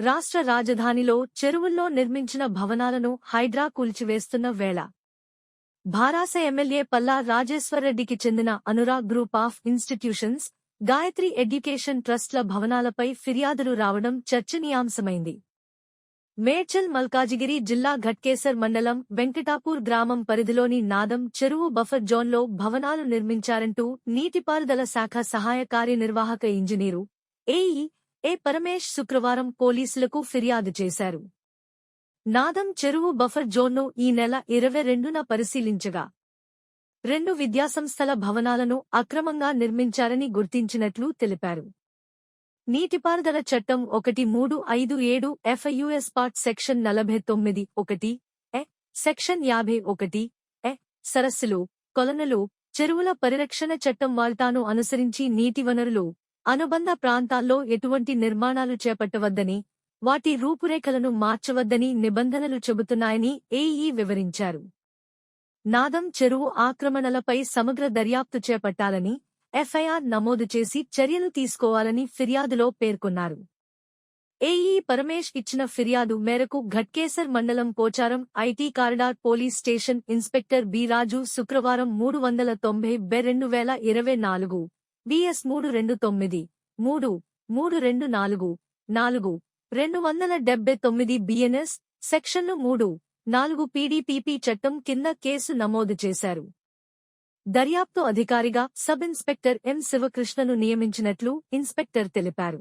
రాష్ట్ర రాజధానిలో చెరువుల్లో నిర్మించిన భవనాలను హైడ్రా కూల్చివేస్తున్న వేళ. భారాస ఎమ్మెల్యే పల్లా రాజేశ్వరరెడ్డికి చెందిన Anurag group of institutions Gayatri education ట్రస్ట్ల భవనాలపై ఫిర్యాదులు రావడం చర్చనీయాంశమైంది. మేడ్చల్ మల్కాజిగిరి జిల్లా ఘట్కేసర్ మండలం వెంకటాపూర్ గ్రామం పరిధిలోని నాదం చెరువు బఫర్ జోన్లో భవనాలు నిర్మించారంటూ నీటిపారుదల శాఖ సహాయ కార్యనిర్వాహక ఇంజనీరు ఏఈ ఏ పరమేష్ శుక్రవారం పోలీసులకు ఫిర్యాదు చేశారు. నాదం చెరువు బఫర్ జోన్ను ఈ నెల ఇరవై రెండున పరిశీలించగా రెండు విద్యాసంస్థల భవనాలను అక్రమంగా నిర్మించారని గుర్తించినట్లు తెలిపారు. నీటిపారుదల చట్టం ఒకటి మూడు ఐదు ఏడు ఎఫ్ఐయుఎస్ పార్ట్ సెక్షన్ నలభై తొమ్మిది ఒకటి ఎ సెక్షన్ యాభై ఒకటి ఎ సరస్సులు కొలనలు చెరువుల పరిరక్షణ చట్టం వాల్టాను అనుసరించి నీటి వనరులు అనుబంధ ప్రాంతాల్లో ఎటువంటి నిర్మాణాలు చేపట్టవద్దని వాటి రూపురేఖలను మార్చవద్దని నిబంధనలు చెబుతున్నాయని ఏఈ వివరించారు. నాదం చెరువు ఆక్రమణలపై సమగ్ర దర్యాప్తు చేపట్టాలని ఎఫ్ఐఆర్ నమోదు చేసి చర్యలు తీసుకోవాలని ఫిర్యాదులో పేర్కొన్నారు. ఏఈ పరమేష్ ఇచ్చిన ఫిర్యాదు మేరకు ఘట్కేసర్ మండలం Pocharam IT corridor police station inspector B Raju శుక్రవారం మూడు వందల తొంభై బె రెండు వేల ఇరవై నాలుగు విఎస్ మూడు రెండు తొమ్మిది మూడు మూడు రెండు నాలుగు నాలుగు రెండు వందల డెబ్బై తొమ్మిది బిఎన్ఎస్ సెక్షన్లు మూడు నాలుగు పీడీపీపీ చట్టం కింద కేసు నమోదు చేశారు. దర్యాప్తు అధికారిగా సబ్ ఇన్స్పెక్టర్ ఎం శివకృష్ణను నియమించినట్లు ఇన్స్పెక్టర్ తెలిపారు.